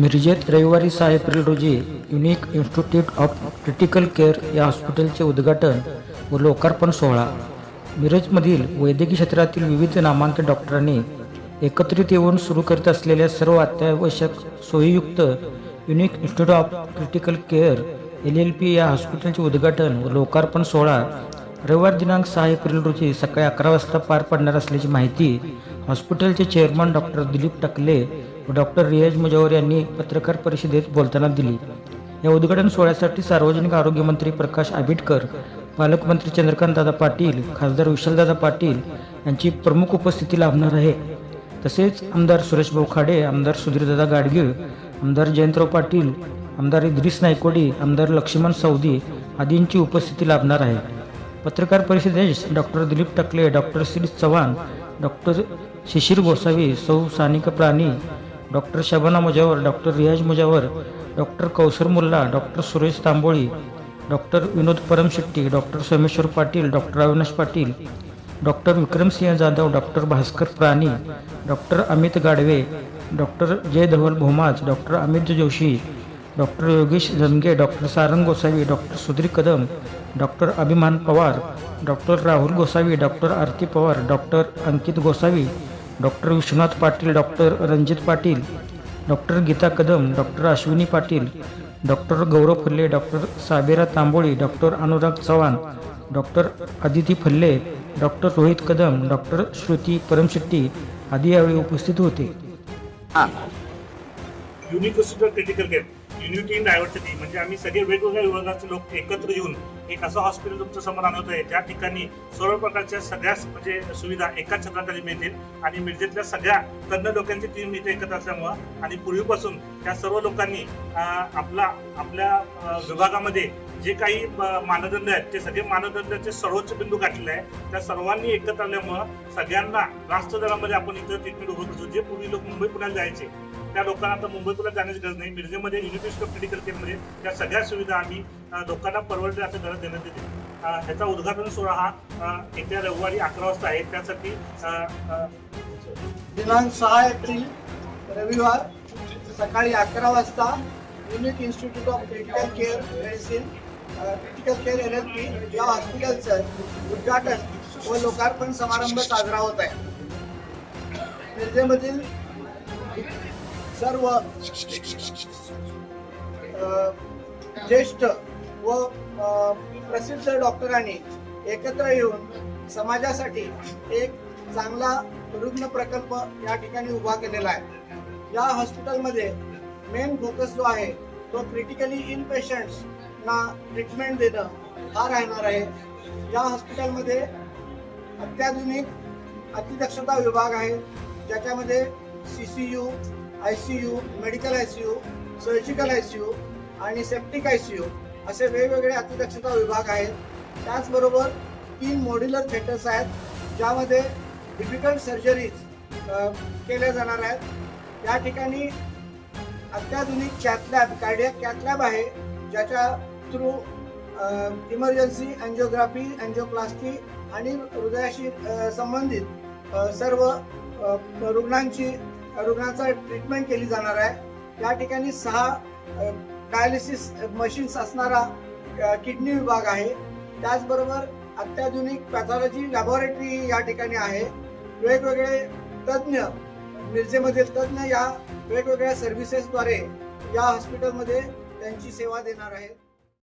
मिरजेत रविवारी सहा एप्रिल रोजी unique institute of critical care या हॉस्पिटलचे उद्घाटन व लोकार्पण सोहळा. मिरजमधील वैद्यकीय क्षेत्रातील विविध नामांकित डॉक्टरांनी एकत्रित येऊन सुरू करीत असलेल्या सर्व अत्यावश्यक सोयीयुक्त unique institute of critical care L L P या हॉस्पिटलचे उद्घाटन व लोकार्पण सोहळा रविवार दिनांक सहा एप्रिल रोजी सकाळी अकरा वाजता पार पडणार असल्याची माहिती हॉस्पिटलचे chairman doctor Dilip Takle doctor Riyaz Mujawar यांनी पत्रकार परिषदेत बोलताना दिली. या उद्घाटन सोहळ्यासाठी सार्वजनिक आरोग्य मंत्री प्रकाश आंबेडकर पालकमंत्री चंद्रकांतदादा पाटील खासदार विशालदादा पाटील यांची प्रमुख उपस्थिती लाभणार आहे. तसेच आमदार सुरेश भाऊ खाडे आमदार सुधीरदादा गाडगीळ आमदार जयंतराव पाटील आमदार इद्रिस नायकोडी आमदार लक्ष्मण सौदी आदींची उपस्थिती लाभणार आहे. पत्रकार परिषदेस doctor Dilip Takle doctor Shri Chavan doctor Shishir Gosavi सौ Sanika Prani doctor Shabana Mujawar doctor Riyaz Mujawar doctor Kausar Mulla doctor Suresh Tamboli doctor Vinod Paramshetti doctor Someshwar Patil doctor Avinash Patil doctor Vikramsinh Jadhav doctor Bhaskar Prani doctor Amit Gadve doctor Jay Dhaval Bhomaj doctor Amit Joshi doctor Yogesh Janage doctor Sarang Gosavi doctor Sudhir Kadam doctor Abhiman Pawar doctor Rahul Gosavi doctor Aarti Pawar doctor Ankit Gosavi doctor Vishwanath Patil doctor Ranjit Patil doctor Geeta Kadam doctor Ashwini Patil doctor Gaurav Phalle doctor Sabera Tamboli doctor Anurag Chavan doctor Aditi Phalle doctor Rohit Kadam doctor Shruti Paramshetti आदी यावेळी उपस्थित होते. हा. Unique critical care unity in diversity म्हणजे आम्ही सगळे वेगवेगळ्या विभागाचे लोक एकत्र येऊन एक असं हॉस्पिटल तुमच्यासमोर आणत आहे. ज्या ठिकाणी सर्व प्रकारच्या सगळ्याच म्हणजे सुविधा एकाच छत्राखाली मिळतील आणि मिरजेतल्या सगळ्या तज्ञ लोकांची टीम इथे एकत्र असल्यामुळं आणि पूर्वीपासून त्या सर्व लोकांनी आपला आपल्या विभागामध्ये जे काही मानदंड आहेत ते सगळे मानदंडाचे सर्वोच्च बिंदू गाठलेले आहे त्या सर्वांनी एकत्र आल्यामुळं सगळ्यांना रास्त दरामध्ये आपण इथं ट्रीटमेंट उभं करतो. जे पूर्वी लोक मुंबई पुण्याला जायचे त्या लोकांना आता मुंबई पुण्यात जाण्याची गरज नाही. मिरजेमध्ये युनिव्हर्सिटी ऑफ मेडिकल केअरमध्ये त्या सगळ्या सुविधा आम्ही लोकांना परवडल्या असं गरज देण्यात येते. ह्याचा उद्घाटन सोहळा हा येत्या रविवारी अकरा वाजता आहे. त्यासाठी दिनांक सहा एप्रिल रविवार सकाळी अकरा वाजता unique institute of critical care medicine critical care L L P या हॉस्पिटलचं उद्घाटन व लोकार्पण समारंभ साजरा होत आहे. मिरजेमधील सर्व ज्येष्ठ व प्रसिद्ध डॉक्टरांनी एकत्र येऊन समाजासाठी एक चांगला रुग्ण प्रकल्प या ठिकाणी उभा केलेला आहे. या हॉस्पिटलमध्ये मेन फोकस जो आहे तो क्रिटिकली इन पेशंट्स ना ट्रीटमेंट देणं हा राहणार आहे. या हॉस्पिटलमध्ये अत्याधुनिक अतिदक्षता विभाग आहे. ज्याच्यामध्ये C C U I C U medical I C U surgical I C U आणि सेप्टिक आय सी यू असे वेगवेगळे अतिदक्षता विभाग आहेत. त्याचबरोबर तीन मॉड्युलर थिएटर्स आहेत ज्यामध्ये डिफिकल्ट सर्जरीज केल्या जाणार आहेत. या ठिकाणी अत्याधुनिक कॅथलॅब कार्डियक कॅथलॅब आहे ज्याच्या थ्रू इमर्जन्सी अँजिओग्राफी अँजिओप्लास्टी आणि हृदयाशी uh, संबंधित uh, सर्व uh, रुग्णांची रुग्णांचा ट्रीटमेंट केली जाणार आहे. या ठिकाणी सहा डायलिसिस मशीन्स असणारा किडनी विभाग आहे. त्याचबरोबर अत्याधुनिक पॅथॉलॉजी लॅबोरेटरी या ठिकाणी आहे. वेगवेगळे तज्ज्ञ मिरजेमधील तज्ज्ञ या वेगवेगळ्या सर्व्हिसेसद्वारे या हॉस्पिटलमध्ये त्यांची सेवा देणार आहेत.